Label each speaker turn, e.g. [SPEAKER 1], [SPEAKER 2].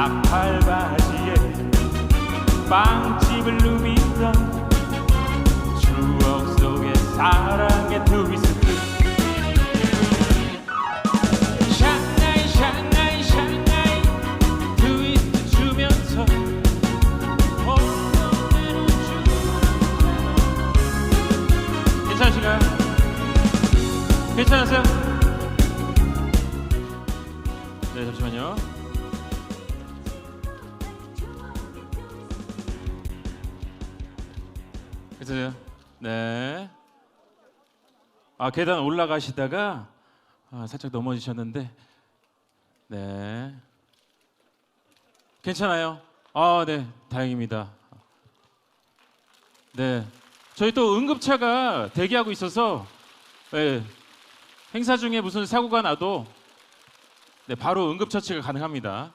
[SPEAKER 1] 나팔 바지에 빵집을 누비던 추억 속의 사랑의 트위스트 샹하이 샹하이 샹하이 트위스트 추면서 홀로내로 주 괜찮으신가요? 괜찮으세요? 네 잠시만요 괜찮으세요? 네. 아 계단 올라가시다가 아, 살짝 넘어지셨는데 네 괜찮아요? 아 네 다행입니다. 네 저희 또 응급차가 대기하고 있어서 네, 행사 중에 무슨 사고가 나도 네, 바로 응급처치가 가능합니다.